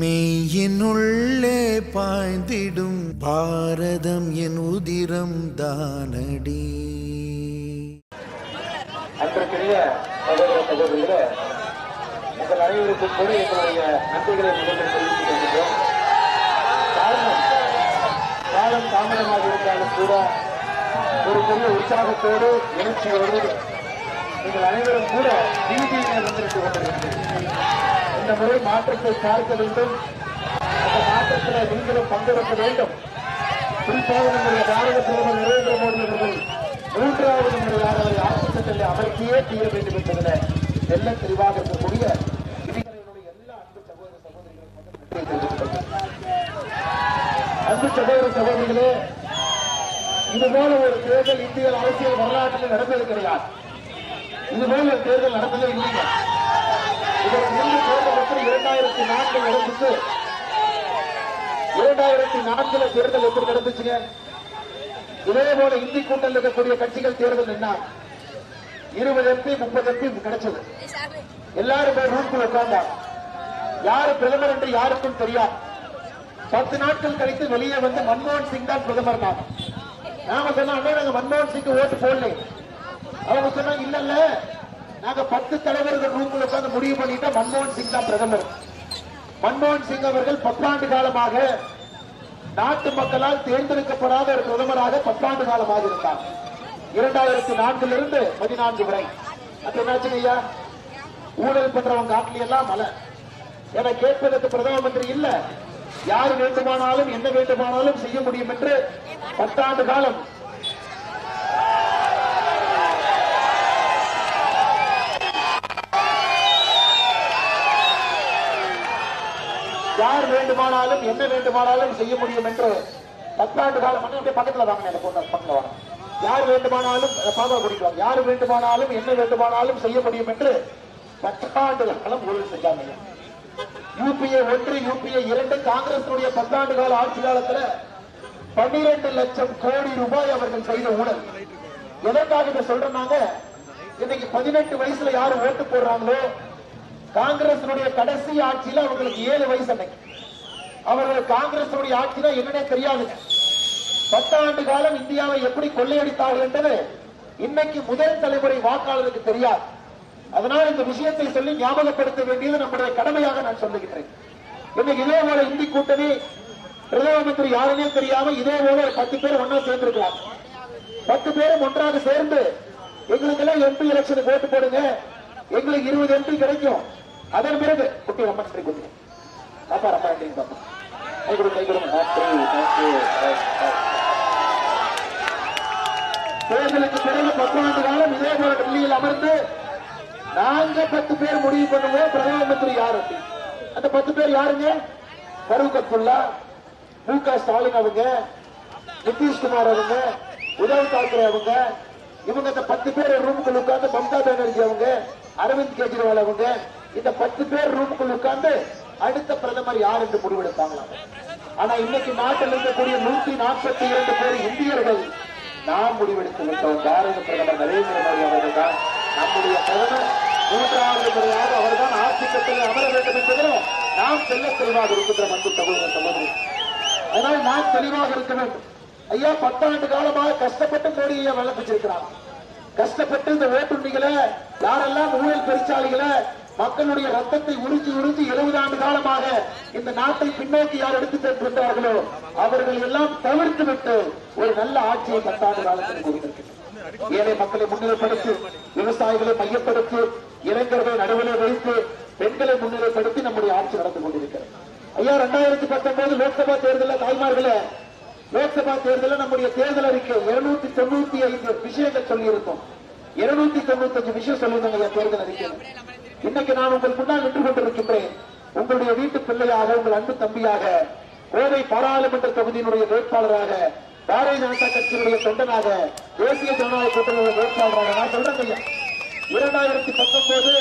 மெய்யினுள்ளே பாய்ந்திடும் பாரதம் என் உதிரம் தானடி. அன்றைக்குரிய சகோதர சகோதரிகளே உங்கள் அனைவருக்கும் கூட எங்களுடைய நன்றிகளை முதலில் தெரிவித்துக் கொள்கின்றோம் காரணம் காலம் தாமதமாக இருந்தாலும் கூட ஒரு பெரிய உற்சாகத்தோடு எழுச்சியோடு நீங்கள் அனைவரும் கூட டிவியில் வந்திருந்து கொண்டிருக்கிறீர்கள். இந்த முறை மாற்றத்தை பார்க்க வேண்டும். அந்த மாற்றத்தில் நீங்களும் பங்கெடுக்க வேண்டும். குறிப்பாக நம்முடைய பாரத பிரதமர் நரேந்திர மோடி அவர்கள் மூன்றாவது முறையாக அவரை ஆட்சி சட்டத்தை அமர்த்தியே தீர வேண்டும் என்பதில் தெல்ல தெளிவாக இருக்கக்கூடிய அன்பு சகோதர அன்பு சகோதர சகோதரிகளே இதுபோல ஒரு தேர்தல் இந்திய அரசியல் வரலாற்றில் நடந்தது கிடையாது. இதுபோல ஒரு தேர்தல் நடந்ததே இல்லைங்க. இதற்கு முன்பு தேர்தல் இரண்டாயிரத்தி நான்கு நடந்துச்சு. இரண்டாயிரத்தி நான்குல தேர்தல் எப்படி நடந்துச்சுங்க? இதே போல இந்தி கூட்டத்தில் இருக்கக்கூடிய கட்சிகள் தேர்தல் என்ன? இருபது எம்பி முப்பது எம்பி கிடைச்சது. எல்லாரும் போய் ரூம்குள்ள உட்கார்ந்தாங்க யாரு பிரதமர் என்று யாருக்கும் தெரியாது. பத்து நாட்கள் கழித்து வெளியே வந்து மன்மோகன் சிங் தான் பிரதமர் தான். நாம சொன்னா நாங்க மன்மோகன் சிங் ஓட்டு போடல. அவங்க சொன்னாங்க இல்ல இல்ல நாங்க பத்து தலைவர்கள் ரூம்ல உட்கார்ந்து முடிவு பண்ணிட்டா மன்மோகன் சிங் தான் பிரதமர். மன்மோகன் சிங் அவர்கள் பத்தாண்டு காலமாக நாட்டு மக்களால் தேர்ந்தெடுக்கப்படாத ஒரு பிரதமராக பத்தாண்டு காலமாக இருந்தார். இரண்டாயிரத்தி நான்கிலிருந்து பதினான்கு வரை. அது என்னாச்சுங்க ஐயா? ஊழல் பண்றவங்க காட்டில எல்லாம் மலை என கேட்பதற்கு பிரதம மந்திரி இல்ல. யார் வேண்டுமானாலும் என்ன வேண்டுமானாலும் செய்ய முடியும் என்று பத்தாண்டு காலம் யார் வேண்டுமானாலும் என்ன வேண்டுமானாலும் செய்ய முடியும் என்று பத்தாண்டு காலம் அப்படியே பக்கத்துல வாங்க பொண்ணு பக்கத்துல வாங்க. யார் வேண்டுமானாலும் பாபா குடிக்குவாங்க யார் வேண்டுமானாலும் என்ன வேண்டுமானாலும் செய்ய முடியும் என்று பத்தாண்டு காலம் ஊழல் செஞ்சாங்க யூபிஏ ஒன்று யூபிஏ இரண்டு காங்கிரசுடைய பத்தாண்டு கால ஆட்சி காலத்துல பன்னிரண்டு லட்சம் கோடி ரூபாய் அவர்கள் செய்த ஊழல். எதற்காக இதை சொல்றாங்க இன்னைக்கு பதினெட்டு வயசுல யாரு ஓட்டு போடுறாங்களோ காங்கிரசினுடைய கடைசி ஆட்சியில அவங்களுக்கு ஏழு வயசு அன்னைக்கு. அவர்கள் காங்கிரசினுடைய ஆட்சியில என்னன்னே தெரியாதுங்க. பத்தாண்டு காலம் இந்தியாவை எப்படி கொள்ளையடித்தார்கள் என்பது இன்னைக்கு முதல் தலைமுறை வாக்காளருக்கு தெரியாது. அதனால் இந்த விஷயத்தை சொல்லி ஞாபகப்படுத்த வேண்டியது நம்முடைய கடமையாக நான் சொல்லுகின்றேன். இன்னைக்கு இதே போல இந்தி கூட்டணி பிரதம மந்திரி யாருன்னே தெரியாம இதே போல ஒரு பத்து பேர் ஒன்னா சேர்ந்திருக்கலாம். பத்து பேரும் ஒன்றாக சேர்ந்து எங்களுக்கு எல்லாம் எம்பி எலெக்ஷனுக்கு ஓட்டு போடுங்க. எங்களுக்கு இருபது எம்பி கிடைக்கும். அதன் பிறகு குட்டி ரொம்ப நன்றி குட்டி பாப்பா ரொம்ப நன்றி பாப்பா கை கொடுங்க கை கொடுங்க நன்றி தேர்தலுக்கு பிறகு பத்தாண்டு காலம் இதே போல டெல்லியில் அமர்ந்து நாங்க பத்து பேர் முடிவு பண்ணுவோம். பிரதம மந்திரி யாரு? அந்த பத்து பேர் யாருங்க? ஃபரூக் அப்துல்லா மு க ஸ்டாலின் அவங்க நிதிஷ்குமார் அவங்க உதவ் தாக்கரே அவங்க இவங்க அந்த பத்து பேர் ரூமுக்குள்ள உட்கார்ந்து மம்தா பானர்ஜி அவங்க அரவிந்த் கெஜ்ரிவால் அவங்க இந்த பத்து பேர் ரூமுக்குள் உட்கார்ந்து அடுத்த பிரதமர் யார் என்று முடிவெடுப்பாங்களாம் ஆனா இன்னைக்கு நாட்டில் இருக்கக்கூடிய நூத்தி நாற்பத்தி இரண்டு பேர் இந்தியர்கள் நாம் முடிவெடுத்து விட்டோம். பாரத பிரதமர் நரேந்திர மோடி அவர்கள் தான் நம்முடைய பிரதமர். மூன்றாவது முறையாக அவர்தான் ஆட்சி கட்டில் அமர வேண்டும் என்பதிலும் நாம் செல்ல தெளிவாக இருக்கின்ற அன்பு சகோதர சகோதரி. அதனால் நாம் தெளிவாக இருக்க வேண்டும். ஐயா பத்தாண்டு காலமாக கஷ்டப்பட்டு மோடியை வளர்ப்பிச்சிருக்கிறார். கஷ்டப்பட்டு இந்த ஓட்டுண்டிகளை யாரெல்லாம் ஊழல் பெருச்சாளிகளை மக்களுடைய ரத்தத்தை உறிஞ்சி உறிஞ்சி எழுபது ஆண்டு காலமாக இந்த நாட்டை பின்னோக்கி யார் எடுத்து சென்றிருந்தார்களோ அவர்கள் எல்லாம் தவிர்த்து விட்டு ஒரு நல்ல ஆட்சியை பத்தாண்டு காலத்தில் ஏழை மக்களை முன்னிலைப்படுத்தி விவசாயிகளை மையப்படுத்தி இளைஞர்களை நடுவில் வைத்து பெண்களை முன்னிலைப்படுத்தி நம்முடைய ஆட்சி நடந்து கொண்டிருக்கிறது. ஐயா ரெண்டாயிரத்தி பத்தொன்பது லோக்சபா தேர்தலில் தாய்மார்களே லோக்சபா தேர்தலில் நம்முடைய தேர்தல் அறிக்கை இருநூத்தி தொண்ணூத்தி ஐந்து விஷயங்கள் சொல்லியிருக்கோம். இருநூத்தி தொண்ணூத்தி அஞ்சு விஷயம் சொல்லியிருந்தாங்க ஐயா தேர்தல் அறிக்கை இன்னைக்கு நான் உங்கள் முன்னால் நின்று கொண்டிருக்கின்றேன். உங்களுடைய வீட்டு பிள்ளையாக உங்கள் அன்பு தம்பியாக கோவை பாராளுமன்ற தொகுதியினுடைய வேட்பாளராக பாரதிய ஜனதா கட்சியினுடைய தொண்டனாக தேசிய ஜனநாயக கூட்டணியுடைய வேட்பாளராக நான் சொல்றேன் ஐயா. இரண்டாயிரத்தி பத்தொன்பது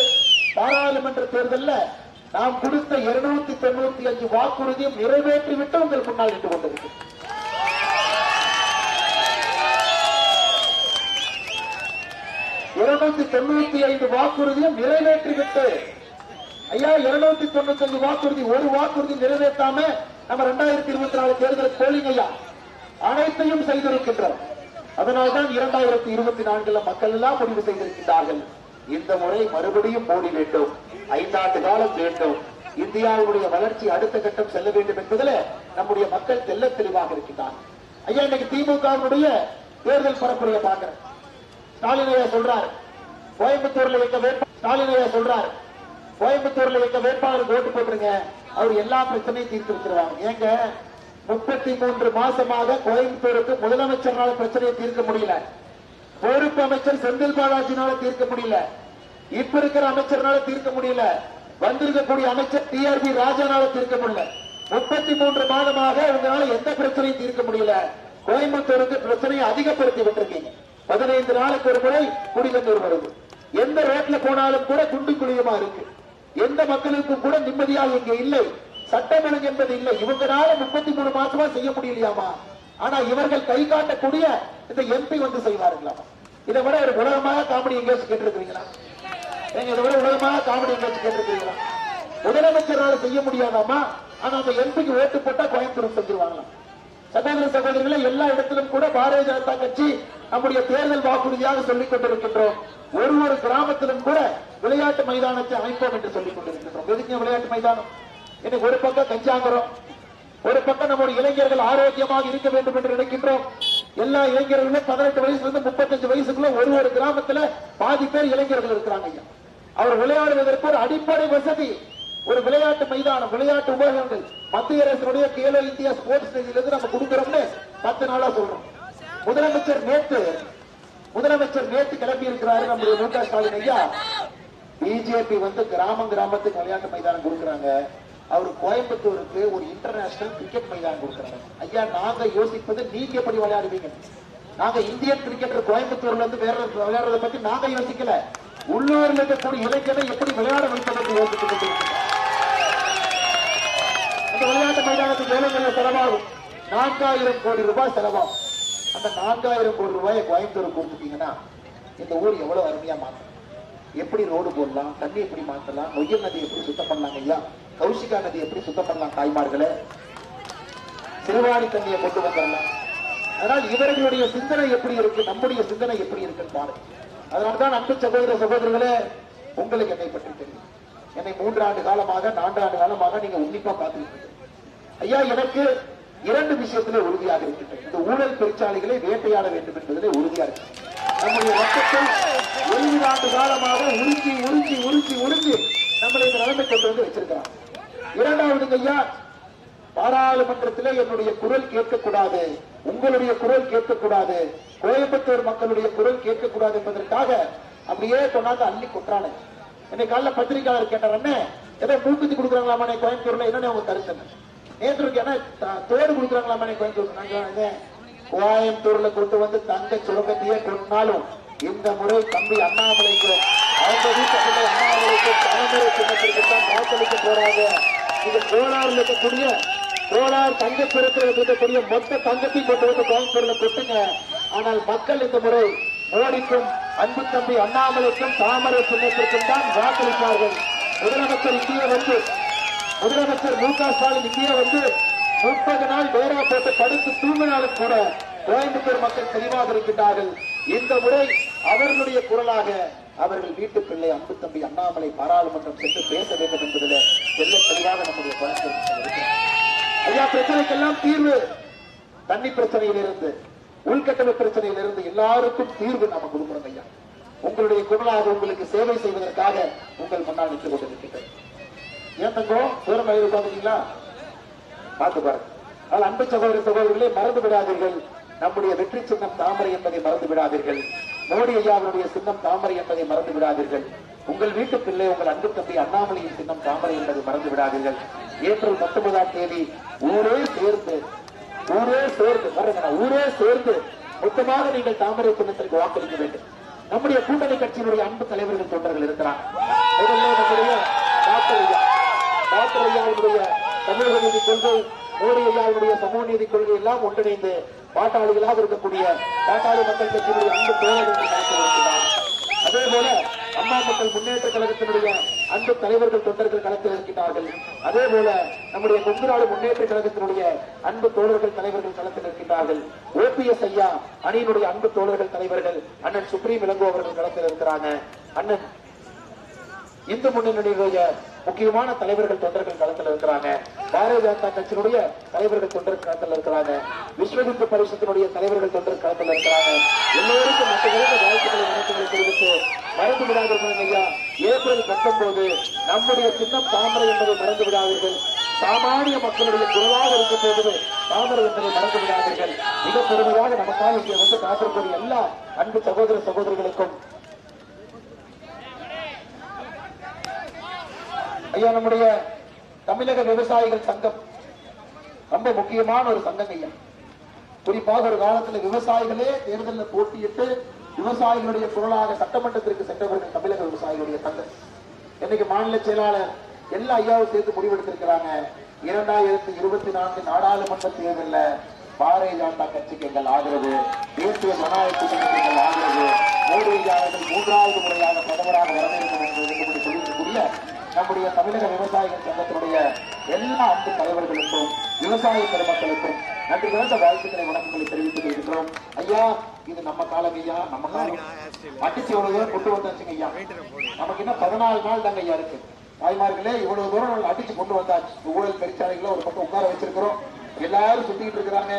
பாராளுமன்ற தேர்தலில் நாம் கொடுத்த இருநூத்தி தொண்ணூத்தி அஞ்சு வாக்குறுதியும் நிறைவேற்றிவிட்டு உங்கள் முன்னால் நின்று கொண்டிருக்கிறேன். இருநூத்தி தொண்ணூத்தி ஐந்து வாக்குறுதியும் நிறைவேற்றிவிட்டு. ஐயா இருநூத்தி தொண்ணூத்தி ஐந்து வாக்குறுதி ஒரு வாக்குறுதி நிறைவேற்றாம நம்ம ரெண்டாயிரத்தி இருபத்தி நாலு தேர்தல் போலிங் ஐயா. அனைத்தையும் செய்திருக்கின்றோம். அதனால்தான் இரண்டாயிரத்தி இருபத்தி நான்குல மக்கள் எல்லாம் முடிவு செய்திருக்கிறார்கள் இந்த முறை மறுபடியும் மோடி வேண்டும். ஐந்தாண்டு காலம் வேண்டும். இந்தியாவுடைய வளர்ச்சி அடுத்த கட்டம் செல்ல வேண்டும் என்பதில் நம்முடைய மக்கள் தெல்ல தெளிவாக இருக்கின்றார் ஐயா இன்னைக்கு திமுகவுடைய தேர்தல் பரப்புரையை பார்க்கிறேன். ஸ்டாலின் சொல்றார். கோயம்புத்தூர்ல வைக்க வேட்பா ஸ்டாலின் சொல்றார். கோயம்புத்தூர்ல வைக்க வேட்பாளருக்கு ஓட்டு போட்டுருங்க. அவர் எல்லா பிரச்சனையும் தீர்த்து வச்சிருவாங்க ஏங்க முப்பத்தி மூன்று மாசமாக கோயம்புத்தூருக்கு முதலமைச்சர்னால பிரச்சனையை தீர்க்க முடியல. பொறுப்பு அமைச்சர் செந்தில் பாலாஜினால தீர்க்க முடியல. இப்ப இருக்கிற அமைச்சர்னால தீர்க்க முடியல. வந்திருக்கக்கூடிய அமைச்சர் டிஆர்பி ராஜானால தீர்க்க முடியல. முப்பத்தி மூன்று மாதமாக உங்களால எந்த பிரச்சனையும் தீர்க்க முடியல. கோயம்புத்தூருக்கு பிரச்சனையை அதிகப்படுத்தி விட்டுருக்கீங்க. பதினைந்து நாளுக்கு ஒரு முறை குடிநீர் வருது எந்த ரோட்ல போனாலும் கூட குண்டு குழியுமா இருக்கு? எந்த மக்களுக்கும் கூட நிம்மதியாக இங்க இல்லை? சட்டம் ஒழுங்கு என்பது இல்லை. இவங்களால முப்பத்தி மூணு மாசமா செய்ய முடியலையாமா? ஆனா இவர்கள் கை காட்டக்கூடிய இந்த எம்பி வந்து செய்வார்களாமா? இதை விட ஒரு உலகமாக காமெடி எங்கேயாச்சும் கேட்டிருக்கிறீங்களா? நீங்க இதை விட உலகமாக காமெடி எங்கேயாச்சும் கேட்டிருக்கிறீங்களா? முதலமைச்சரால செய்ய முடியாதாமா? ஆனா அந்த எம்பிக்கு ஓட்டு போட்டா கோயம்புத்தூர் செஞ்சிருவாங்களாம். சகோதர சகோதரிகளை எல்லா இடத்திலும் கூட பாரதிய ஜனதா கட்சி நம்முடைய தேர்தல் வாக்குறுதியாக சொல்லிக் கொண்டிருக்கின்றோம். ஒரு ஒரு கிராமத்திலும் கூட விளையாட்டு மைதானத்தை அமைப்போம் என்று சொல்லிக் கொண்டிருக்கின்றோம். எதுக்கு விளையாட்டு மைதானம்? இன்னைக்கு ஒரு பக்கம் கஞ்சாங்குறோம் ஒரு பக்கம் நம்முடைய இளைஞர்கள் ஆரோக்கியமாக இருக்க வேண்டும் என்று நினைக்கின்றோம். எல்லா இளைஞர்களும் பதினெட்டு வயசுல இருந்து முப்பத்தஞ்சு வயசுக்குள்ள ஒரு ஒரு கிராமத்துல பாதி பேர் இளைஞர்கள் இருக்கிறாங்க ஐயா. அவர் விளையாடுவதற்கு ஒரு அடிப்படை வசதி ஒரு விளையாட்டு மைதானம் விளையாட்டு உபகரணங்கள். மத்திய அரசினுடைய கேலோ இந்தியா ஸ்போர்ட்ஸ் நிதியிலிருந்து நம்ம கொடுக்கிறோம்னு பத்து நாளா சொல்றோம். முதலமைச்சர் நேத்து முதலமைச்சர் நேத்து கிளம்பி இருக்கிறாரு நம்முடைய மு க ஸ்டாலின் ஐயா. பிஜேபி வந்து கிராமம் கிராமத்துக்கு விளையாட்டு மைதானம் கொடுக்குறாங்க. அவர் கோயம்புத்தூருக்கு ஒரு இன்டர்நேஷனல் கிரிக்கெட் மைதானம் கொடுக்குறாங்க ஐயா நாங்க யோசிப்பது நீங்க எப்படி விளையாடுவீங்க? நாங்க இந்தியன் கிரிக்கெட்டர் கோயம்புத்தூர்ல இருந்து வேற விளையாடுறத பத்தி நாங்க யோசிக்கல. உள்ளூர்ல இருக்கக்கூடிய இளைஞரை எப்படி விளையாட வைப்பதற்கு யோசித்துக் அந்த விளையாட்டு மைதானத்துக்கு எவ்வளவு செலவாகும். நான்காயிரம் கோடி ரூபாய் செலவாகும். அந்த நான்காயிரம் கோடி ரூபாயை கோயம்புத்தூர் கொடுத்துட்டீங்கன்னா இந்த ஊர் எவ்வளவு அருமையா மாற்றும்? எப்படி ரோடு போடலாம்? தண்ணி எப்படி மாத்தலாம் நொய்யல் நதி எப்படி சுத்தம் பண்ணலாம் ஐயா? கௌசிகா நதி எப்படி சுத்தம் பண்ணலாம் தாய்மார்களை? சிறுவாணி தண்ணியை கொண்டு வந்துடலாம். அதனால் இவர்களுடைய சிந்தனை எப்படி இருக்கு நம்முடைய சிந்தனை எப்படி இருக்குன்னு பாருங்க. அதனால்தான் அன்பு சகோதர சகோதரர்களே உங்களுக்கு என்னை பற்றி தெரியும். என்னை மூன்று ஆண்டு காலமாக நான்கு ஆண்டு காலமாக நீங்க உன்னிப்பா பார்த்துருக்கீங்க ஐயா எனக்கு இரண்டு விஷயத்திலே உறுதியாக இருக்கின்றேன். இந்த ஊழல் பெருச்சாலைகளை வேட்டையாட வேண்டும் என்பதிலே உறுதியாக இருக்கு நம்முடைய ரத்தத்தை எழுபது ஆண்டு காலமாக உறிஞ்சி உறிஞ்சி உறிஞ்சி உறிஞ்சி நம்மளை இந்த நிலைமை கொண்டு வந்து வச்சிருக்கிறான் இரண்டாவது ஐயா பாராளுமன்றத்திலே என்னுடைய குரல் கேட்கக்கூடாது உங்களுடைய குரல் கேட்கக்கூடாது கோயம்புத்தூர் மக்களுடைய குரல் கேட்கக்கூடாது என்பதற்காக அப்படியே கொண்டாந்து அள்ளி கொட்டுறானே. என்னை காலைல பத்திரிகையாளர் கேட்டார் அண்ணே ஏதோ மூக்குத்தி கொடுக்குறாங்களாமே கோயம்புத்தூர்ல? என்னன்னு அவங்க கருத்து நேற்று தோடு கொடுக்குறாங்களாமே கோயம்புத்தூர் கோயம்புத்தூர்ல? கொண்டு வந்து தங்க சுரங்கத்தையே கொண்டாலும் இந்த முறை தம்பி அண்ணாமலைக்கு அவங்க வீட்டில் பிள்ளை அண்ணாமலைக்கு சின்னத்திற்கு தான் வாக்களிக்க போறாங்க. இது கோலாறுல இருக்கக்கூடிய கோலார் தங்க சுரத்தில் இருக்கக்கூடிய மொத்த தங்கத்தையும் கொண்டு வந்து கோயம்புத்தூர்ல கொட்டுங்க. ஆனால் மக்கள் இந்த முறை மோடிக்கும் அன்பு தம்பி அண்ணாமலைக்கும் தாமரை சின்னத்திற்கும் தான் வாக்களிப்பார்கள் முதலமைச்சர் இந்திய வந்து முதலமைச்சர் மு க ஸ்டாலின் இங்கே வந்து முப்பது நாள் வேறா போட்டு படுத்து தூங்கினாலும் கூட கோயம்புத்தூர் மக்கள் தெளிவாக இருக்கின்றார்கள். இந்த முறை அவர்களுடைய குரலாக அவர்கள் வீட்டு பிள்ளை அன்பு தம்பி அண்ணாமலை பாராளுமன்றம் சென்று பேச வேண்டும் என்பதில் தெல்ல தெளிவாக நம்முடைய குழந்தை ஐயா பிரச்சனைக்கெல்லாம் தீர்வு. தண்ணி பிரச்சனையிலிருந்து உள்கட்டமை பிரச்சனையிலிருந்து எல்லாருக்கும் தீர்வு நாம கொடுக்கணும் ஐயா. உங்களுடைய குரலாக உங்களுக்கு சேவை செய்வதற்காக உங்கள் முன்னால் நின்று கொண்டிருக்கின்றேன். ஏன் தங்கம் தூரம் எழுதி உட்காந்துட்டீங்களா பார்த்து பாருங்க. அதனால் அன்பு சகோதர சகோதரர்களே மறந்து விடாதீர்கள். நம்முடைய வெற்றி சின்னம் தாமரை என்பதை மறந்து விடாதீர்கள். மோடி ஐயாவுடைய சின்னம் தாமரை என்பதை மறந்து விடாதீர்கள். உங்கள் வீட்டு பிள்ளை உங்கள் அன்பு தம்பி அண்ணாமலையின் சின்னம் தாமரை என்பதை மறந்து விடாதீர்கள். ஏப்ரல் பத்தொன்பதாம் தேதி ஊரே சேர்ந்து ஊரே சேர்ந்து ஊரே சேர்ந்து மொத்தமாக நீங்கள் தாமரை சின்னத்திற்கு வாக்களிக்க வேண்டும். நம்முடைய கூட்டணி கட்சியினுடைய அன்பு தலைவர்கள் தொண்டர்கள் இருக்கிறார். நம்முடைய டாக்டர் ஐயா. டாக்டர் ஐயாவுடைய சமூக நீதி கொள்கை மோடி ஐயாவுடைய சமூக நீதி கொள்கை எல்லாம் ஒன்றிணைந்து பாட்டாளிகளாக இருக்கக்கூடிய பாட்டாளி மக்கள் கட்சியினுடைய அன்பு தோழர்கள் அதே போல அம்மா மக்கள் முன்னேற்ற கழகத்தினுடைய அன்பு தலைவர்கள் தொண்டர்கள் களத்தில் இருக்கின்றார்கள் அதே போல நம்முடைய கொங்கு நாடு முன்னேற்ற கழகத்தினுடைய அன்பு தோழர்கள் தலைவர்கள் களத்தில் இருக்கின்றார்கள் ஓபிஎஸ் ஐயா அணியினுடைய அன்பு தோழர்கள் தலைவர்கள் அண்ணன் சுப்ரீம் இளங்கோ அவர்கள் களத்தில் இருக்கிறாங்க. அண்ணன் இந்து முன்னணியினுடைய முக்கியமான தலைவர்கள் தொண்டர்கள் களத்தில் இருக்கிறாங்க. பாரதிய ஜனதா கட்சியினுடைய தலைவர்கள் தொண்டர் களத்தில் இருக்கிறாங்க. விஸ்வ இந்து பரிசத்தினுடைய தலைவர்கள் தொண்டர் களத்தில் இருக்கிறாங்க. எல்லோருக்கும் மற்றவர்களுக்கு வாழ்த்துக்களை வணக்கங்களை தெரிவித்து மறந்து விடாதீர்கள் ஐயா. ஏப்ரல் பத்தொன்பது நம்முடைய சின்னம் தாமரை என்பதை மறந்து விடாதீர்கள் சாமானிய மக்களுடைய குரலாக இருக்கும் போது தாமரை என்பதை மறந்து விடாதீர்கள் மிக பெருமையாக நமக்காக இங்கே வந்து காத்திருக்கூடிய எல்லா அன்பு சகோதர சகோதரிகளுக்கும். ஐயா நம்முடைய தமிழக விவசாயிகள் சங்கம் ரொம்ப முக்கியமான ஒரு சங்கம் ஐயா. குறிப்பாக ஒரு காலத்துல விவசாயிகளே தேர்தலில் போட்டியிட்டு விவசாயிகளுடைய குரலாக சட்டமன்றத்திற்கு சென்றவர்கள் தமிழக விவசாயிகளுடைய தந்தை. இன்னைக்கு மாநில செயலாளர் எல்லா ஐயாவும் சேர்த்து முடிவெடுத்திருக்கிறாங்க. இரண்டாயிரத்தி இருபத்தி நான்கு நாடாளுமன்ற தேர்தலில் பாரதிய ஜனதா கட்சிக்கு எங்கள் ஆதரவு தேசிய ஜனநாயக கூட்டணிக்கு எங்கள் ஆதரவு மோடி அவர்கள் மூன்றாவது முறையாக பிரதமராக வர வேண்டும் என்று விரும்பி சொல்லியிருக்கக்கூடிய நம்முடைய தமிழக விவசாயிகள் சங்கத்தினுடைய எல்லா அன்பு தலைவர்களுக்கும் விவசாய பெருமக்களுக்கும் நன்றி கலந்த வாழ்த்துக்களை வணக்கங்களை தெரிவித்துக் கொள்கிறோம் ஐயா இது நம்ம காலம் ஐயா நம்ம காலம். அடிச்சு இவ்வளவு தூரம் கொண்டு வந்தாச்சுங்க ஐயா? நமக்கு இன்னும் பதினாலு நாள் தாங்க ஐயா இருக்கு. தாய்மார்களே இவ்வளவு தூரம் நம்ம அடிச்சு கொண்டு வந்தாச்சு. ஊழல் பெருச்சாலைகளை ஒரு பக்கம் உட்கார வச்சிருக்கிறோம். எல்லாரும் சுத்திட்டு இருக்கிறாங்க.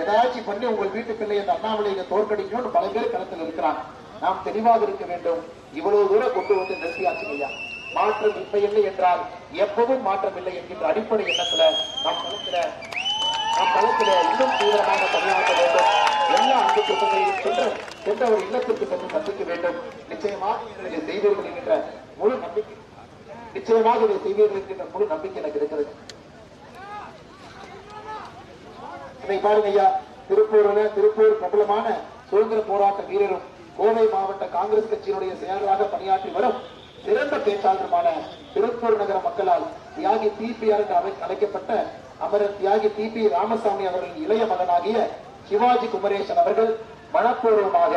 ஏதாச்சும் பண்ணி உங்கள் வீட்டு பிள்ளை அந்த அண்ணாமலையை தோற்கடிக்கணும்னு பல பேர் களத்தில் இருக்கிறாங்க. நாம் தெளிவாக இருக்க வேண்டும். இவ்வளவு தூரம் கொண்டு வந்து நிறுத்தியாச்சு ஐயா. மாற்றம் இப்ப இல்லை என்றால் எப்பவும் மாற்றம் இல்லை என்கின்ற அடிப்படை எண்ணத்துல நாம் களத்துல நம் களத்துல இன்னும் தீவிரமாக பணியாற்ற வேண்டும். எல்லா அன்பு குடும்பங்களையும் சென்று சென்ற ஒரு இல்லத்திற்கு சென்று கற்பிக்க வேண்டும். நிச்சயமாக இதை செய்வீர்கள் என்கின்ற முழு நம்பிக்கை. நிச்சயமாக இதை செய்வீர்கள் என்கின்ற முழு நம்பிக்கை எனக்கு இருக்கிறது. இதை பாருங்க ஐயா திருப்பூர்ல திருப்பூர் பிரபலமான சுதந்திர போராட்ட வீரரும் கோவை மாவட்ட காங்கிரஸ் கட்சியினுடைய செயலராக பணியாற்றி வரும் சிறந்த பேச்சாளருமான திருப்பூர் நகர மக்களால் தியாகி டிபிஆர் என்று அழைக்கப்பட்ட அமரர் தியாகி டிபி ராமசாமி அவர்களின் இளைய மகனாகிய சிவாஜி குமரேசன் அவர்கள் மனப்பூர்வமாக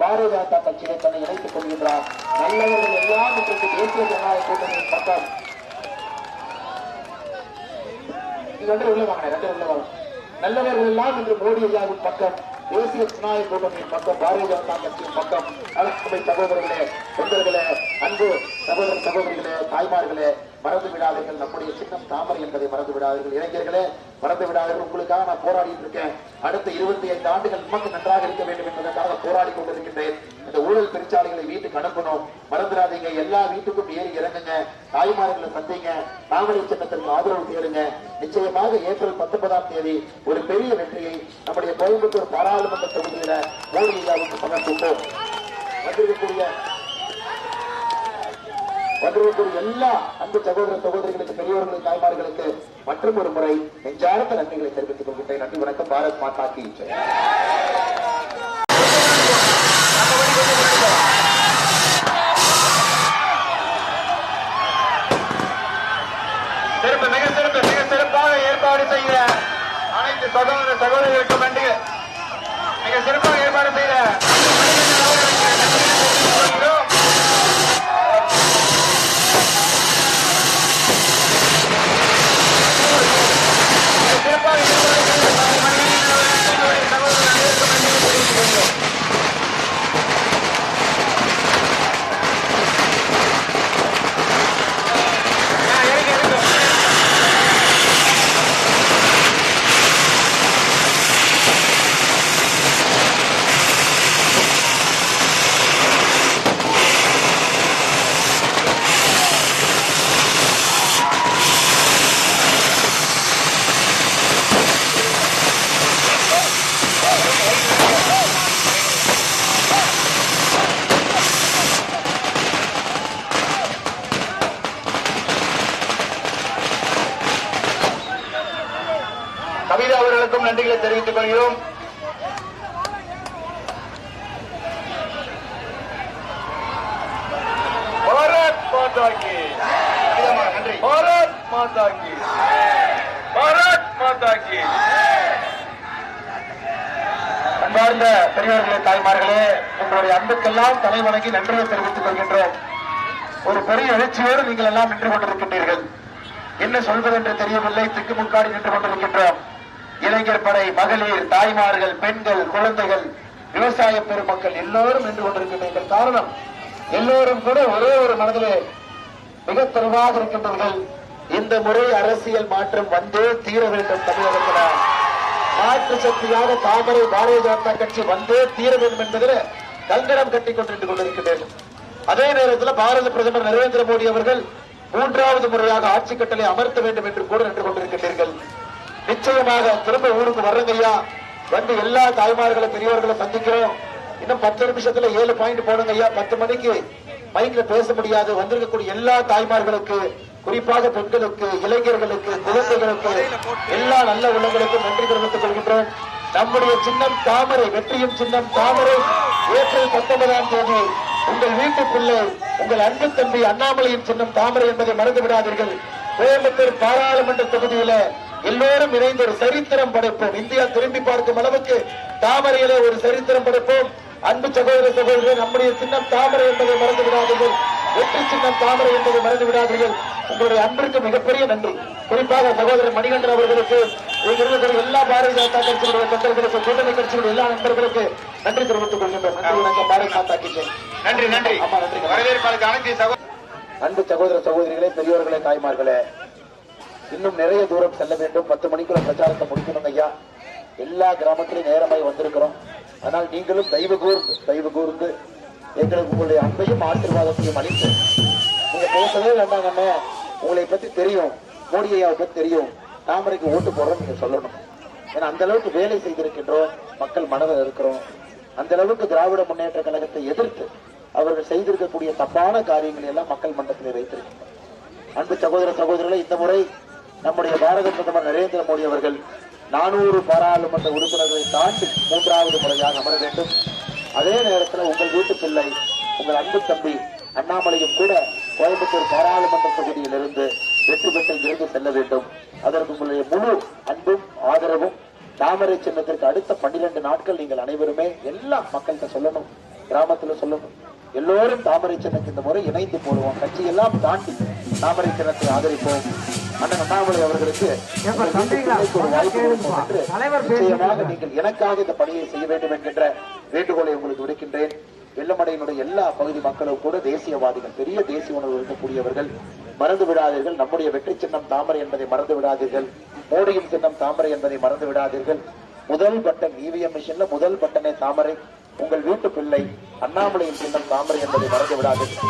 பாரதிய ஜனதா கட்சியை தன்னை இணைத்துக் கொள்கின்றார். நல்லவர்கள் எல்லாம் இன்றைக்கு தேசிய ஜனநாயக கூட்டணியின் பக்கம். ரெண்டு உள்ள வாங்க ரெண்டு உள்ள நல்லவர்கள் எல்லாம் இன்று மோடி ஐயாவின் பக்கம் தேசிய ஜனநாயக கூட்டணியின் பக்கம் பாரதிய ஜனதா கட்சியின் பக்கம். அழகமை சகோதரர்களே தொண்டர்களே அன்பு சகோதர சகோதரிகளே தாய்மார்களே மறந்து விடாதீர்கள். நம்முடைய சின்னம் தாமரை என்பதை மறந்து விடாதீர்கள். இளைஞர்களே மறந்து விடாதீர்கள். உங்களுக்காக நான் போராடிட்டு இருக்கேன். அடுத்த இருபத்தி ஐந்து ஆண்டுகள் நமக்கு நன்றாக இருக்க வேண்டும் என்பதற்காக போராடி கொண்டிருக்கின்றேன். இந்த ஊழல் பெருச்சாலைகளை வீட்டுக்கு அனுப்பணும். மறந்துடாதீங்க. எல்லா வீட்டுக்கும் ஏறி இறங்குங்க. தாய்மார்களை சந்திங்க. தாமரை சின்னத்திற்கு ஆதரவு தேடுங்க. நிச்சயமாக ஏப்ரல் பத்தொன்பதாம் தேதி ஒரு பெரிய வெற்றியை நம்முடைய கோயம்புத்தூர் பாராளுமன்ற தொகுதியில மோடி ஐயாவுக்கு சமர்ப்பிப்போம் வந்திருக்கக்கூடிய வந்திருக்கக்கூடிய எல்லா அன்பு சகோதர சகோதரிகளுக்கு பெரியவர்களுக்கு தாய்மார்களுக்கு மற்றும் ஒரு முறை நெஞ்சார்ந்த நன்மைகளை தெரிவித்துக் கொள்கின்றேன். நன்றி வணக்கம். பாரத் மாதா கி சிறப்பு மிக சிறப்பு மிக சிறப்பாக ஏற்பாடு செய்த அனைத்து சகோதர சகோதரிகளுக்கும் நன்றி. மிக சிறப்பாக ஏற்பாடு செய்த மிக சிறப்பாக ஏற்பாடு செய்த சகோதர சகோதரிகளுக்கும் நன்றி தெரிவித்துக் கொள்கிறோம். ஆ, இறங்கி, இறங்கி. கவிதா அவர்களுக்கும் நன்றிகளை தெரிவித்துக் கொள்கிறோம் மாதா கி பாரத் மாதா கி அன்பார்ந்த பெரியவர்களே தாய்மார்களே உங்களுடைய அன்புக்கெல்லாம் தலை வணங்கி நன்றியை தெரிவித்துக் கொள்கின்றோம் ஒரு பெரிய எழுச்சியோடு நீங்கள் எல்லாம் நின்று கொண்டிருக்கின்றீர்கள். என்ன சொல்வது என்று தெரியவில்லை திக்குமுக்காடி நின்று கொண்டிருக்கின்றோம். இளைஞர் படை மகளிர் தாய்மார்கள் பெண்கள் குழந்தைகள் விவசாய பெருமக்கள் எல்லோரும் நின்று கொண்டிருக்கின்றீர்கள் காரணம். எல்லோரும் கூட ஒரே ஒரு மனதிலே மிக தெளிவாக இருக்கின்றீர்கள் இந்த முறை அரசியல் மாற்றம் வந்தே தீர வேண்டும் தமிழகத்தில். மாற்று சக்தியாக தாமரை பாரதிய ஜனதா கட்சி வந்தே தீர வேண்டும் என்பதில் கங்கணம் கட்டிக் கொண்டிருந்து கொண்டிருக்கின்றேன். அதே நேரத்தில் பாரத பிரதமர் நரேந்திர மோடி அவர்கள் மூன்றாவது முறையாக ஆட்சி கட்டளை அமர்த்த வேண்டும் என்று கூட நின்று கொண்டிருக்கின்றீர்கள். நிச்சயமாக திரும்ப ஊருக்கு வர்றங்கய்யா வந்து எல்லா தாய்மார்களை பெரியவர்களை சந்திக்கிறோம். இன்னும் பத்து நிமிஷத்துல ஏழு பாயிண்ட் போடுங்க ஐயா. பத்து மணிக்கு மைக்ல பேச முடியாது வந்திருக்கக்கூடிய எல்லா தாய்மார்களுக்கு குறிப்பாக பெண்களுக்கு இளைஞர்களுக்கு குழந்தைகளுக்கு எல்லா நல்ல உள்ளங்களுக்கும் நன்றி தெரிவித்துக் கொள்கின்றோம். நம்முடைய சின்னம் தாமரை வெற்றியும் சின்னம் தாமரை ஏப்ரல் பத்தொன்பதாம் தேதி உங்கள் வீட்டு பிள்ளை உங்கள் அன்பு தம்பி அண்ணாமலையின் சின்னம் தாமரை என்பதை மறந்து விடாதீர்கள். கோயம்புத்தூர் பாராளுமன்ற தொகுதியில எல்லோரும் இணைந்து ஒரு சரித்திரம் படைப்போம். இந்தியா திரும்பி பார்க்கும் அளவுக்கு தாமரையிலே ஒரு சரித்திரம் படைப்போம். அன்பு சகோதர சகோதரர் நம்முடைய சின்னம் தாமரை என்பதை மறந்து விடாதீர்கள். வெற்றி சின்னம் தாமரை என்பதை மறந்து விடாதீர்கள். உங்களுடைய அன்பிற்கு மிகப்பெரிய நன்றி. குறிப்பாக சகோதரர் மணிகண்டன் அவர்களுக்கு இங்க இருக்கிற எல்லா பாரதிய ஜனதா கட்சியுடைய தொண்டர்களுக்கு கூட்டணி கட்சியுடைய எல்லா நண்பர்களுக்கு நன்றி தெரிவித்துக் கொள்கின்றோம். நன்றி வணக்கம். பாரதிய ஜனதா கட்சி. நன்றி நன்றி. ஆமா, நன்றி. வரவேற்பாளருக்கு அனைத்து அன்பு சகோதர சகோதரிகளே பெரியவர்களே தாய்மார்களே இன்னும் நிறைய தூரம் செல்ல வேண்டும். பத்து மணிக்குள்ள பிரச்சாரத்தை முடிக்கணும் ஐயா. எல்லா கிராமத்திலும் நேரமாய் வந்திருக்கிறோம். ஆனால் நீங்களும் தயவு கூர்ந்து தயவு கூர்ந்து எங்களுக்கு உங்களுடைய அன்பையும் ஆசீர்வாதத்தையும் அளித்து நீங்க பேசவே வேண்டாம் நம்ம உங்களை பத்தி தெரியும் மோடியை பத்தி தெரியும். தாமரைக்கு ஓட்டு போடுறோம் நீங்க சொல்லணும். ஏன்னா அந்த அளவுக்கு வேலை செய்திருக்கின்றோம் மக்கள் மனதில் இருக்கிறோம். அந்த அளவுக்கு திராவிட முன்னேற்ற கழகத்தை எதிர்த்து அவர்கள் செய்திருக்கக்கூடிய தப்பான காரியங்களை எல்லாம் மக்கள் மன்றத்தில் வைத்திருக்கின்றனர் அன்பு சகோதர சகோதரர்களை இந்த முறை நம்முடைய பாரத பிரதமர் நரேந்திர மோடி அவர்கள் நானூறு பாராளுமன்ற உறுப்பினர்களை தாண்டி மூன்றாவது முறையாக அமர வேண்டும். அதே நேரத்தில் உங்கள் வீட்டு பிள்ளை உங்கள் அன்பு தம்பி அண்ணாமலையும் கூட கோயம்புத்தூர் பாராளுமன்ற தொகுதியிலிருந்து வெற்றி பெற்று இருந்து செல்ல வேண்டும். அதற்கு உங்களுடைய முழு அன்பும் ஆதரவும் தாமரை சின்னத்திற்கு அடுத்த பன்னிரண்டு நாட்கள் நீங்கள் அனைவருமே எல்லா மக்கள்கிட்ட சொல்லணும் கிராமத்துல சொல்லணும். எல்லோரும் தாமரை சின்னத்தை இந்த முறை இணைந்து போடுவோம். கட்சி எல்லாம் தாண்டி தாமரை சின்னத்தை ஆதரிப்போம். அண்ணன் அண்ணாமலை அவர்களுக்கு நீங்கள் எனக்காக இந்த பணியை செய்ய வேண்டும் என்கின்ற வேண்டுகோளை உங்களுக்கு விடுக்கின்றேன். வெள்ளமடையினுடைய எல்லா பகுதி மக்களும் கூட தேசியவாதிகள் பெரிய தேசிய உணர்வு இருக்கக்கூடியவர்கள் மறந்து விடாதீர்கள். நம்முடைய வெற்றி சின்னம் தாமரை என்பதை மறந்து விடாதீர்கள். மோடியின் சின்னம் தாமரை என்பதை மறந்து விடாதீர்கள். முதல் பட்டன் இவிஎம் மிஷின்ல முதல் பட்டனே தாமரை. உங்கள் வீட்டு பிள்ளை அண்ணாமலையின் சின்னம் தாமரை என்பதை மறந்து விடாதீர்கள்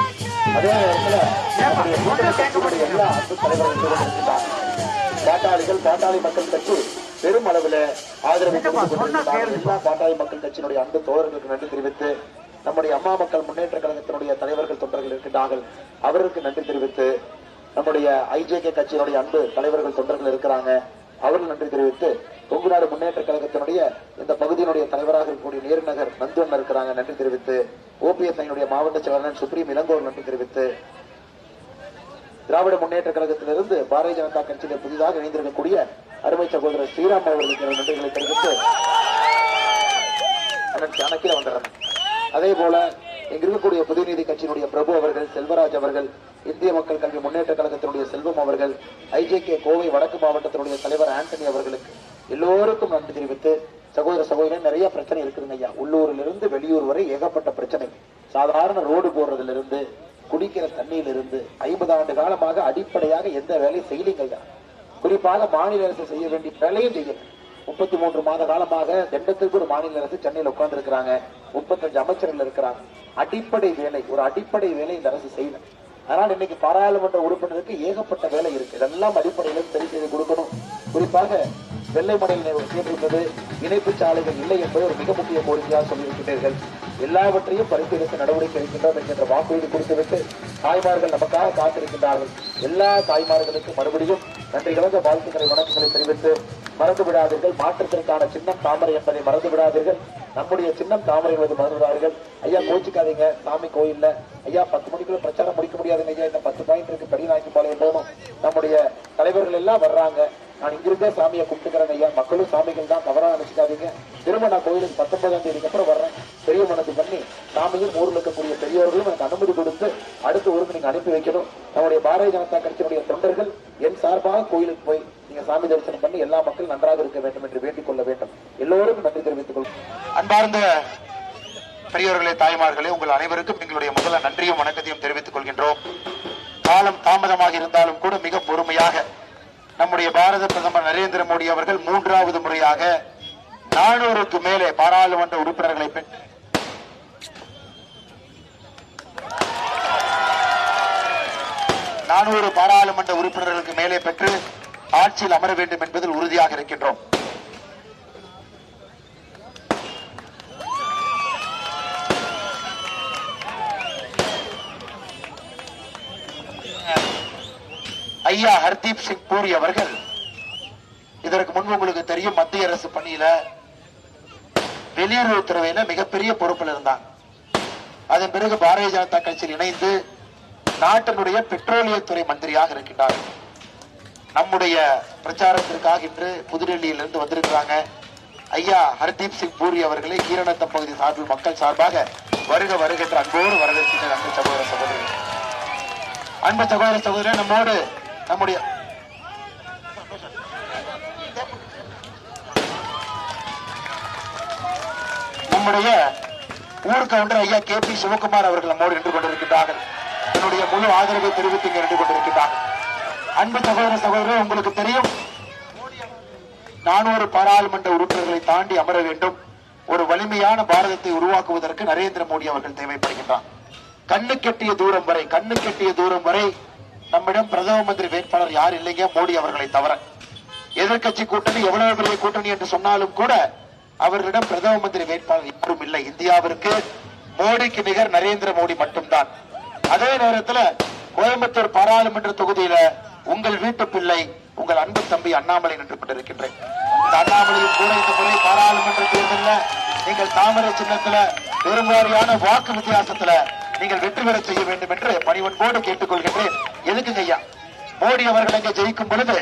அதே நேரத்துல நம்முடைய கூட்டணி கட்சியினுடைய எல்லா அன்பு தலைவர்கள் பாட்டாளிகள் பாட்டாளி மக்கள் கட்சி பெரும் அளவுல ஆதரவு. எல்லா பாட்டாளி மக்கள் கட்சியினுடைய அன்பு தோழர்களுக்கு நன்றி தெரிவித்து நம்முடைய அம்மா மக்கள் முன்னேற்ற கழகத்தினுடைய தலைவர்கள் தொண்டர்கள் இருக்கின்றார்கள். அவருக்கு நன்றி தெரிவித்து நம்முடைய ஐஜேகே கட்சியினுடைய அன்பு தலைவர்கள் தொண்டர்கள் இருக்கிறாங்க. அவர்கள் நன்றி தெரிவித்து கொங்குநாடு முன்னேற்ற கழகத்தினுடைய இந்த பகுதியினுடைய தலைவராக இருக்கக்கூடிய நேருநகர் நந்தன் இருக்கிறாங்க நன்றி தெரிவித்து ஓபிஎஸ் ஐனுடைய மாவட்ட செயலாளர் சுப்ரீம் இளங்கோர் நன்றி தெரிவித்து திராவிட முன்னேற்ற கழகத்திலிருந்து பாரதிய ஜனதா கட்சியில புதிதாக இணைந்திருக்கக்கூடிய அருமை சகோதரர் ஸ்ரீராம் அவர்களுக்கு நன்றிகளை தெரிவித்து அண்ணன் சாணக்கிய அதே போல இங்க இருக்கக்கூடிய புதுநீதி கட்சியினுடைய பிரபு அவர்கள் செல்வராஜ் அவர்கள் இந்திய மக்கள் கல்வி முன்னேற்ற கழகத்தினுடைய செல்வம் அவர்கள் ஐஜேகே கோவை வடக்கு மாவட்டத்தினுடைய தலைவர் ஆண்டனி அவர்களுக்கு எல்லோருக்கும் நன்றி தெரிவித்து சகோதர சகோதரன் நிறைய பிரச்சனை இருக்குதுங்க ஐயா. உள்ளூரிலிருந்து இருந்து வெளியூர் வரை ஏகப்பட்ட பிரச்சனை. சாதாரண ரோடு போடுறதுல இருந்து குடிக்கிற தண்ணியில இருந்து ஐம்பது ஆண்டு காலமாக அடிப்படையாக எந்த வேலையும் செய்யலீங்க ஐயா. குறிப்பாக மாநில அரசு செய்ய வேண்டிய வேலையும் செய்யல. முப்பத்தி மூன்று மாத காலமாக தண்டத்திற்கு ஒரு மாநில அரசு சென்னையில் உட்கார்ந்து இருக்கிறாங்க முப்பத்தஞ்சு அமைச்சர்கள் இருக்கிறாங்க. அடிப்படை வேலை ஒரு அடிப்படை வேலை இந்த அரசு செய்யல. ஆனால் இன்னைக்கு பாராளுமன்ற உறுப்பினருக்கு ஏகப்பட்ட வேலை இருக்கு. இதெல்லாம் அடிப்படையில சரி செய்து கொடுக்கணும். குறிப்பாக வெள்ளை மடையில் சேர்ந்திருந்தது இணைப்பு சாலைகள் இல்லை என்பது ஒரு மிக முக்கிய கோரிக்கையாக சொல்லியிருக்கிறீர்கள் எல்லாவற்றையும் பரிசீலித்து நடவடிக்கை எடுக்கின்றோம் என்கின்ற வாக்குறுதி கொடுத்துவிட்டு தாய்மார்கள் நமக்காக காத்திருக்கின்றார்கள். எல்லா தாய்மார்களுக்கும் மறுபடியும் நன்றி கலந்த வாழ்த்துக்களை வணக்கங்களை தெரிவித்து மறந்து விடாதீர்கள். மாற்றத்திற்கான சின்னம் தாமரை என்பதை மறந்து விடாதீர்கள். நம்முடைய சின்னம் தாமரை என்பது மறந்து விடாதீர்கள். ஐயா கோச்சிக்காதீங்க. சாமி கோயில்ல. ஐயா பத்து மணிக்குள்ள பிரச்சாரம் முடிக்க முடியாதுங்க ஐயா. இந்த பத்து பாயிண்ட் இருக்கு. பெரிய நாய்க்கு போகணும் நம்முடைய தலைவர்கள் எல்லாம் வர்றாங்க. நான் இங்கிருந்தே சாமியை கும்பிட்டுக்கிறேன் ஐயா. மக்களும் சாமிகள் தான் தவறாக நினைச்சுக்காதீங்க. திரும்ப நான் கோயிலுக்கு பத்தொன்பதாம் தேதிக்கு அப்புறம் வர்றேன். பெரிய மனது பண்ணி சாமியும் ஊரில் இருக்கக்கூடிய பெரியவர்களும் எனக்கு அனுமதி கொடுத்து அடுத்த ஊருக்கு நீங்க அனுப்பி வைக்கணும். நம்முடைய பாரதிய ஜனதா கட்சியினுடைய தொண்டர்கள் என் சார்பாக கோயிலுக்கு போய் நீங்க சாமி தரிசனம் பண்ணி எல்லா மக்களும் நன்றாக இருக்க வேண்டும் என்று வேண்டிக் கொள்ள வேண்டும். எல்லோருக்கும் நன்றி தெரிவித்துக் கொள்கிறேன் அன்பார்ந்த பெரியவர்களே தாய்மார்களே உங்கள் அனைவருக்கும் எங்களுடைய முதல நன்றியும் வணக்கத்தையும் தெரிவித்துக் கொள்கின்றோம். காலம் தாமதமாக இருந்தாலும் கூட மிக பொறுமையாக நம்முடைய பாரத பிரதமர் நரேந்திர மோடி அவர்கள் மூன்றாவது முறையாக நானூறுக்கு மேலே பாராளுமன்ற உறுப்பினர்களை பெற்று நானூறு பாராளுமன்ற உறுப்பினர்களுக்கு மேலே பெற்று ஆட்சியில் அமர வேண்டும் என்பதில் உறுதியாக இருக்கின்றோம். ஐயா ஹர்தீப் சிங் பூரி அவர்கள். இதற்கு முன்பு உங்களுக்கு தெரியும் மத்திய அரசு பணியில வெளியுறவுத்துறையில மிகப்பெரிய பொறுப்பில் இருந்தாங்க அதன் பிறகு பாரதிய ஜனதா கட்சியில் இணைந்து நாட்டினுடைய பெட்ரோலியத்துறை மந்திரியாக இருக்கின்றார். நம்முடைய பிரச்சாரத்திற்காக இன்று புதுடெல்லியிலிருந்து வந்திருக்கிறாங்க ஐயா ஹர்தீப் சிங் பூரி அவர்களை. கீரணத்தம் பகுதி சார்பில் மக்கள் சார்பாக வருக வருகின்ற அன்போடு வரவேற்கின்ற அன்பு சகோதர சகோதரி அன்பு சகோதர சகோதரன் நம்மோடு நம்முடைய நம்முடைய ஊர் கவுண்டர் ஐயா கே பி சிவகுமார் அவர்கள் நம்மோடு நின்று கொண்டிருக்கின்றார்கள். என்னுடைய முழு ஆதரவை தெரிவித்து இங்கே நின்று கொண்டிருக்கின்றார்கள். அன்பு சகோதர சகோதரர் உங்களுக்கு தெரியும் நானூறு பாராளுமன்ற உறுப்பினர்களை தாண்டி அமர வேண்டும். ஒரு வலிமையான பாரதத்தை உருவாக்குவதற்கு நரேந்திர மோடி அவர்கள் தேவைப்படுகின்றார். கண்ணு கெட்டிய தூரம் வரை கண்ணு கெட்டிய தூரம் வரை நம்மிடம் பிரதம மந்திரி வேட்பாளர் யார் இல்லைங்க? மோடி அவர்களை தவிர. எதிர்க்கட்சி கூட்டணி எவ்வளவு பெரிய கூட்டணி என்று சொன்னாலும் கூட அவர்களிடம் பிரதம மந்திரி வேட்பாளர் யாரும் இல்லை. இந்தியாவிற்கு மோடிக்கு நிகர் நரேந்திர மோடி மட்டும்தான். அதே நேரத்துல கோயம்புத்தூர் பாராளுமன்ற தொகுதியில உங்கள் வீட்டு பிள்ளை உங்கள் அன்பு தம்பி அண்ணாமலை நின்று கொண்டிருக்கின்றேன். இந்த அண்ணாமலையும் கூட இந்த முறை பாராளுமன்ற தேர்தலில் நீங்கள் தாமரை சின்னத்துல பெரும்பாலான வாக்கு வித்தியாசத்துல நீங்கள் வெற்றி பெற செய்ய வேண்டும் என்று பணிவன்போடு கேட்டுக்கொள்கின்றேன். எதுக்குங்க ஐயா? மோடி அவர்கள் இங்கே ஜெயிக்கும் பொழுது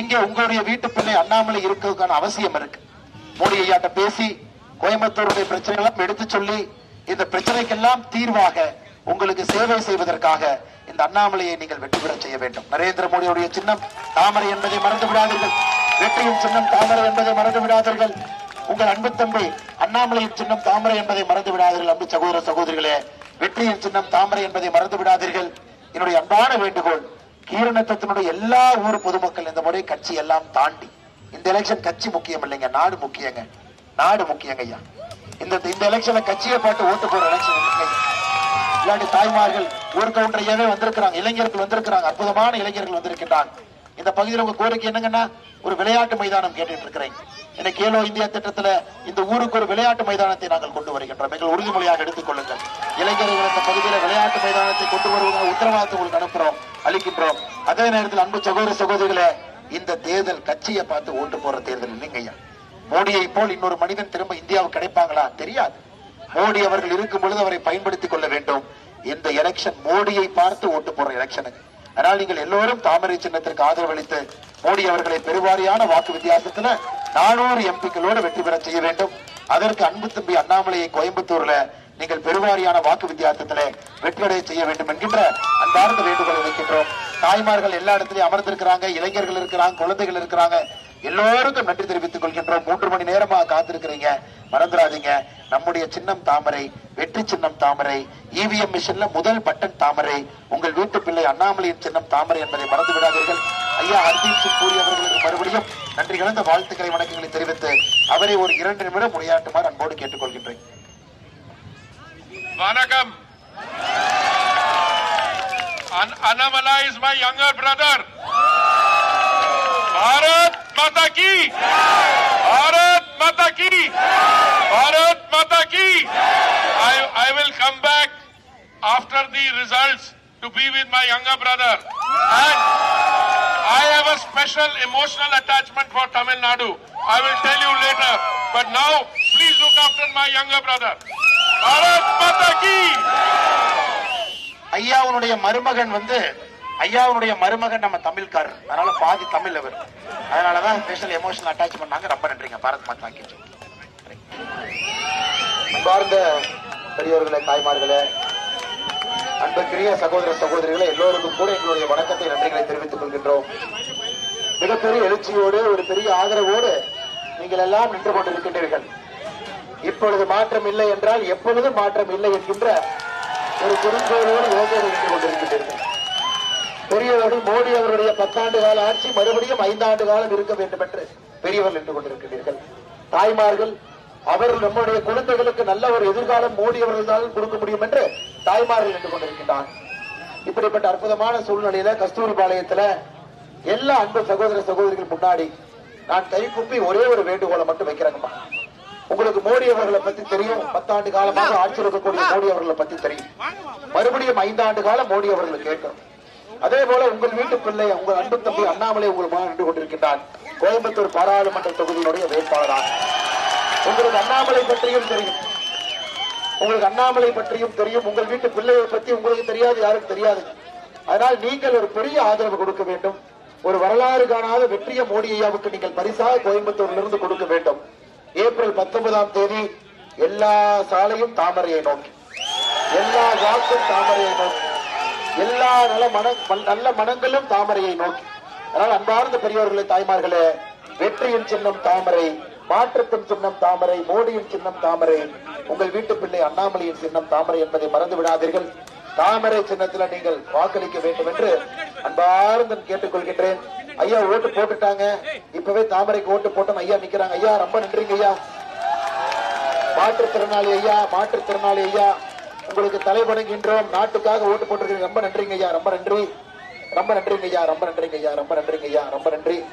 இங்கே உங்களுடைய வீட்டு பிள்ளை அண்ணாமலை இருக்கிறதுக்கான அவசியம் இருக்கு. மோடி ஐயாட்ட பேசி கோயம்புத்தூருடைய பிரச்சனைகளும் எடுத்து சொல்லி இந்த பிரச்சனைக்கெல்லாம் தீர்வாக உங்களுக்கு சேவை செய்வதற்காக இந்த அண்ணாமலையை நீங்கள் வெற்றி பெற செய்ய வேண்டும். நரேந்திர மோடியுடைய சின்னம் தாமரை என்பதை மறந்து விடாதீர்கள். வெற்றியின் சின்னம் தாமரை என்பதை மறந்து விடாதீர்கள். உங்கள் அன்பு தம்பி அண்ணாமலையின் சின்னம் தாமரை என்பதை மறந்து விடாதீர்கள் அன்பு சகோதர சகோதரிகளே. வெற்றியின் சின்னம் தாமரை என்பதை மறந்து விடாதீர்கள். என்னுடைய அன்பான வேண்டுகோள் கீரணத்தத்தினுடைய எல்லா ஊர் பொதுமக்கள் இந்த முறை கட்சி எல்லாம் தாண்டி இந்த எலெக்ஷன் கட்சி முக்கியம் இல்லைங்க நாடு முக்கியங்க நாடு முக்கியங்க ஐயா. இந்த இந்த எலெக்ஷன்ல கட்சியை பார்த்து ஓட்டு போற எலெக்ஷன் இல்லாட்டி தாய்மார்கள் ஒரு கவுண்டரையாவே வந்திருக்கிறாங்க இளைஞர்கள் வந்திருக்கிறாங்க அற்புதமான இளைஞர்கள் வந்திருக்கின்றாங்க. இந்த பகுதியில் உங்க கோரிக்கை என்னங்கன்னா ஒரு விளையாட்டு மைதானம் கேட்டுட்டு இருக்கிறேன். இந்த கேலோ இந்தியா திட்டத்துல இந்த ஊருக்கு ஒரு விளையாட்டு மைதானத்தை நாங்கள் கொண்டு வருகின்றோம். எங்கள் உறுதிமொழியாக எடுத்துக் கொள்ளுங்கள். இளைஞர்கள் இந்த பகுதியில விளையாட்டு மைதானத்தை கொண்டு வருவதாக உத்தரவாதத்தை உங்களுக்கு அனுப்புறோம் அளிக்கின்றோம். அதே நேரத்தில் அன்பு சகோதர சகோதரிகளே இந்த தேர்தல் கட்சியை பார்த்து ஓட்டு போற தேர்தல் இல்லைங்கய்யா மோடியை போல் இன்னொரு மனிதன் திரும்ப இந்தியாவுக்கு கிடைப்பாங்களா? தெரியாது. மோடி அவர்கள் இருக்கும் பொழுது அவரை பயன்படுத்திக் கொள்ள வேண்டும். இந்த எலெக்ஷன் மோடியை பார்த்து ஓட்டு போடுற எலெக்ஷனுக்கு அதனால் நீங்கள் எல்லோரும் தாமரை சின்னத்திற்கு ஆதரவளித்து மோடி அவர்களை பெருவாரியான வாக்கு வித்தியாசத்துல நானூறு எம்பிக்களோடு வெற்றி பெற செய்ய வேண்டும். அதற்கு அன்பு தம்பி அண்ணாமலையை கோயம்புத்தூர்ல நீங்கள் பெருவாரியான வாக்கு வித்தியாசத்திலே வெற்றியடைய செய்ய வேண்டும் என்கின்ற அன்பார்ந்த வேண்டுகோளை வைக்கின்றோம். தாய்மார்கள் எல்லா இடத்துலயும் அமர்ந்திருக்கிறாங்க இளைஞர்கள் இருக்கிறாங்க குழந்தைகள் இருக்கிறாங்க. எல்லோருக்கும் நன்றி தெரிவித்துக் கொள்கின்றோம். மூன்று மணி நேரமா காத்திருக்கிறீங்க. மறந்துடாதீங்க. நம்முடைய சின்னம் தாமரை வெற்றி சின்னம் தாமரை இவிஎம் மிஷின்ல முதல் பட்டன் தாமரை உங்கள் வீட்டு பிள்ளை அண்ணாமலையின் சின்னம் தாமரை என்பதை மறந்து விடாதீர்கள் ஐயா ஹர்தீப் சிங் பூரி அவர்களுக்கு மறுபடியும் நன்றி கலந்த வாழ்த்துக்களை வணக்கங்களை தெரிவித்து அவரை ஒரு இரண்டு நிமிடம் உரையாற்றுமாறு அன்போடு கேட்டுக்கொள்கின்றேன். வணக்கம். An- Anamala is my younger brother. Bharat! Mata ki. Bharat Mata ki. Bharat Mata ki. I, I will come back after the results to be with my younger brother. And I have a special emotional attachment for Tamil Nadu. I will tell you later. But now, please look after my younger brother. Bharat Mata ki. ஐயாவுடைய மருமகன் வந்து ஐயாவுடைய மருமகன் நம்ம தமிழ்காரர். அதனால பாதி தமிழ் அவர். அதனாலதான் special emotional attach பண்ணாங்க. ரொம்ப நன்றிங்க. பாரத் மாதா கி ஜெய். அன்பார்ந்த பெரியோர்களே தாய்மார்களே அன்பு அன்புக்குரிய சகோதர சகோதரிகளை எல்லோருக்கும் கூட எங்களுடைய வணக்கத்தை நன்றிகளை தெரிவித்துக் கொள்கின்றோம். மிகப்பெரிய எழுச்சியோடு ஒரு பெரிய ஆதரவோடு நீங்கள் எல்லாம் நின்று கொண்டிருக்கின்றீர்கள். இப்பொழுது மாற்றம் இல்லை என்றால் எப்பொழுதும் மாற்றம் இல்லை என்கின்ற ஒரு குறிக்கோளோடு யோசனை நின்று கொண்டிருக்கின்றீர்கள். பெரியவர்கள் மோடி அவருடைய பத்தாண்டு கால ஆட்சி மறுபடியும் ஐந்தாண்டு காலம் இருக்க வேண்டும் என்று பெரியவர்கள் நின்று கொண்டிருக்கிறீர்கள் தாய்மார்கள் அவர்கள் நம்முடைய குழந்தைகளுக்கு நல்ல ஒரு எதிர்காலம் மோடி அவர்கள் தான் கொடுக்க முடியும் என்று தாய்மார்கள் நின்று கொண்டிருக்கின்றார். இப்படிப்பட்ட அற்புதமான சூழ்நிலையில கஸ்தூரி பாளையத்துல எல்லா அன்பு சகோதர சகோதரிகள் முன்னாடி நான் கை குப்பி ஒரே ஒரு வேண்டுகோளை மட்டும் வைக்கிறேங்கம்மா உங்களுக்கு மோடி அவர்களை பத்தி தெரியும் பத்தாண்டு காலமாக ஆட்சி இருக்கக்கூடிய மோடி அவர்களை பத்தி தெரியும். மறுபடியும் ஐந்தாண்டு காலம் மோடி அவர்களை கேட்கணும் அதே போல உங்கள் வீட்டு பிள்ளை உங்கள் அன்பு தம்பி அண்ணாமலை உங்கள் மகன் நின்று கொண்டிருக்கின்றான் கோயம்புத்தூர் பாராளுமன்ற தொகுதியினுடைய வேட்பாளராக. உங்களுக்கு அண்ணாமலை பற்றியும் தெரியும். உங்களுக்கு அண்ணாமலை பற்றியும் தெரியும். உங்கள் வீட்டு பிள்ளையை பத்தி உங்களுக்கு தெரியாது யாருக்கு தெரியாது. அதனால் நீங்கள் ஒரு பெரிய ஆதரவு கொடுக்க வேண்டும். ஒரு வரலாறு காணாத வெற்றிய மோடி ஐயாவுக்கு நீங்கள் பரிசாக கோயம்புத்தூரிலிருந்து கொடுக்க வேண்டும். ஏப்ரல் பத்தொன்பதாம் தேதி எல்லா சாலையும் தாமரையை நோக்கி. எல்லா வாக்கும் தாமரையை நோக்கி. எல்லா நல்ல மன நல்ல மனங்களும் தாமரையை நோக்கி. அதனால் அன்பார்ந்த பெரியவர்களே தாய்மார்களே வெற்றியின் சின்னம் தாமரை மாற்றத்தின் சின்னம் தாமரை மோடியின் சின்னம் தாமரை உங்கள் வீட்டு பிள்ளை அண்ணாமலையின் சின்னம் தாமரை என்பதை மறந்து விடாதீர்கள். தாமரை சின்னத்துல நீங்கள் வாக்களிக்க வேண்டும் என்று அன்பார்ந்து கேட்டுக்கொள்கின்றேன். ஐயா ஓட்டு போட்டுட்டாங்க. இப்பவே தாமரைக்கு ஓட்டு போட்டோம் ஐயா நிக்கிறாங்க. ஐயா ரொம்ப நன்றிங்க ஐயா. மாற்றுத்திறனாளி ஐயா மாற்றுத்திறனாளி ஐயா. உங்களுக்கு தலைவணங்கின்றோம் நாட்டுக்காக ஓட்டு போட்டிருக்கீங்க ரொம்ப நன்றிங்க ஐயா. ரொம்ப நன்றி. ரொம்ப நன்றிங்க ஐயா. ரொம்ப நன்றிங்க ஐயா. ரொம்ப நன்றிங்க ஐயா. ரொம்ப நன்றி.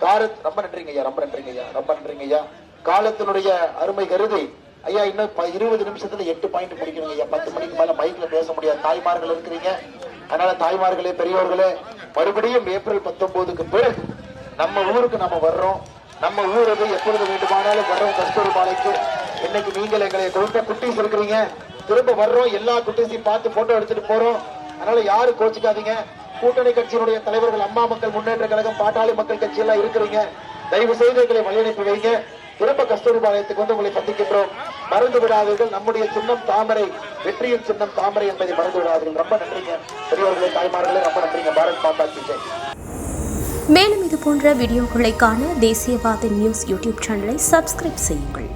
காரத் ரொம்ப நன்றிங்க ஐயா. ரொம்ப நன்றிங்க ஐயா. ரொம்ப நன்றிங்க ஐயா. காலத்தினுடைய அருமை கருதி ஐயா இன்னும் ப- இருபது நிமிஷத்துல எட்டு பாயிண்ட் முடிக்கணும் ஐயா. பத்து மணிக்கு மேல மைக்ல பேச முடியாது. தாய்மார்கள் இருக்கிறீங்க. அதனால தாய்மார்களே பெரியவர்களே மறுபடியும் ஏப்ரல் பத்தொன்பதுக்கு பிறகு நம்ம ஊருக்கு நம்ம வர்றோம். நம்ம ஊருக்கு எப்பொழுது வேண்டுமானாலும் வர்றோம். கஸ்தூரிபாளைக்கு. இன்னைக்கு நீங்கள் எங்களை கொடுத்த குட்டீஸ் இருக்கிறீங்க. திரும்ப வர்றோம். எல்லா குட்டீஸையும் பார்த்து போட்டோ எடுத்துட்டு போறோம். அதனால யாரும் கோச்சிக்காதீங்க. கூட்டணி கட்சியினுடைய தலைவர்கள் அம்மா மக்கள் முன்னேற்ற கழகம் பாட்டாளி மக்கள் கட்சி எல்லாம் இருக்கிறீங்க. தயவு செய்து எங்களை வழியனுப்பி வைங்க. திரும்ப கஸ்தூரிபாளையத்துக்கு வந்து உங்களை சந்திக்கின்றோம். மறந்து விடாதீர்கள். நம்முடைய சின்னம் தாமரை வெற்றியின் சின்னம் தாமரை என்பதை மறந்து விடாதீர்கள். ரொம்ப நன்றிங்க. பெரியவர்களே தாய்மார்களே ரொம்ப நன்றிங்க. பாரத் மாதா கி மேலும் இது போன்ற வீடியோக்களை காண தேசியவாத நியூஸ் யூடியூப் சேனலை சப்ஸ்கிரைப் செய்யுங்கள்.